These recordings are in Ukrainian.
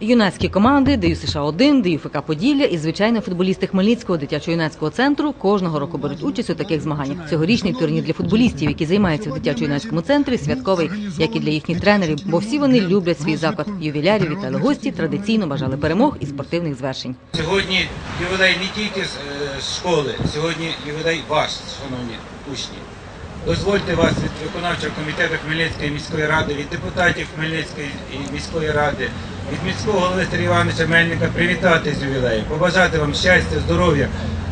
Юнацькі команди ДЮ США 1 ДЮ ФК Поділля і звичайно футболісти Хмельницького дитячо-юнацького центру кожного року беруть участь у таких змаганнях. Цьогорічний турнір для футболістів, які займаються в дитячо-юнацькому центрі, святковий, як і для їхніх тренерів, бо всі вони люблять свій заклад. Ювілярів вітали гості, традиційно бажали перемог і спортивних звершень. Сьогодні ювілей не тільки з е, школи, сьогодні ювілей ваш, шановні учні. Дозвольте вас від виконавчого комітету Хмельницької міської ради, від депутатів Хмельницької міської ради, від міського голови Сергія Івановича Мельника привітати з ювілеєм, побажати вам щастя, здоров'я,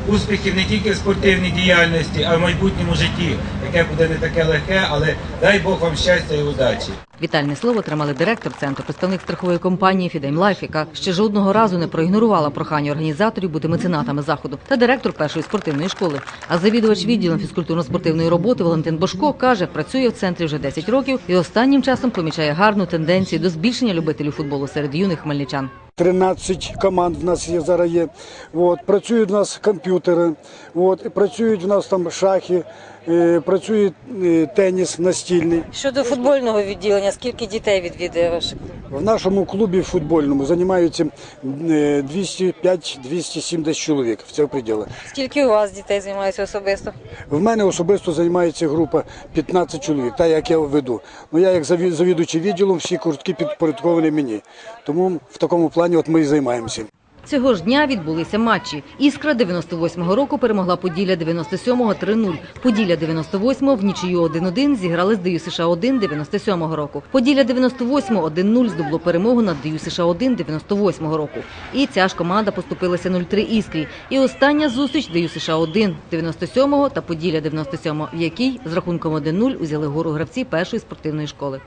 успіхів не тільки в спортивній діяльності, а й в майбутньому житті, яке буде не таке легке, але дай Бог вам щастя і удачі. Вітальне слово тримали директор центру, представник страхової компанії Фідейм Лайф, яка ще жодного разу не проігнорувала прохання організаторів бути меценатами заходу, та директор першої спортивної школи. А завідувач відділом фізкультурно-спортивної роботи Валентин Бошко каже, працює в центрі вже 10 років і останнім часом помічає гарну тенденцію до збільшення любителів футболу серед юних хмельничан. 13 команд в нас є зараз є. От, працюють в нас комп'ютери, от, працюють в нас там шахи, е, працює е, теніс настільний. Щодо футбольного відділення, скільки дітей відвідує ваш клуб? В нашому клубі футбольному займаються е, 205-270 чоловік в цьому пределах. Скільки у вас дітей займається особисто? В мене особисто займається група 15 чоловік, та як я веду. Ну я як заві- завідуючий відділом, всі куртки підпорядковані мені. Тому в такому плані от ми і займаємося. Цього ж дня відбулися матчі. Іскра 98-го року перемогла Поділля 97-го 3-0. Поділля 98-го в нічию 1-1 зіграли з ДЮ США 1 97-го року. Поділля 98-го 1-0 здобуло перемогу над ДЮ США 1 98-го року. І ця ж команда поступилася 0-3 Іскрі. І остання зустріч ДЮ США 1 97-го та Поділля 97-го, в якій з рахунком 1-0 узяли гору гравці першої спортивної школи.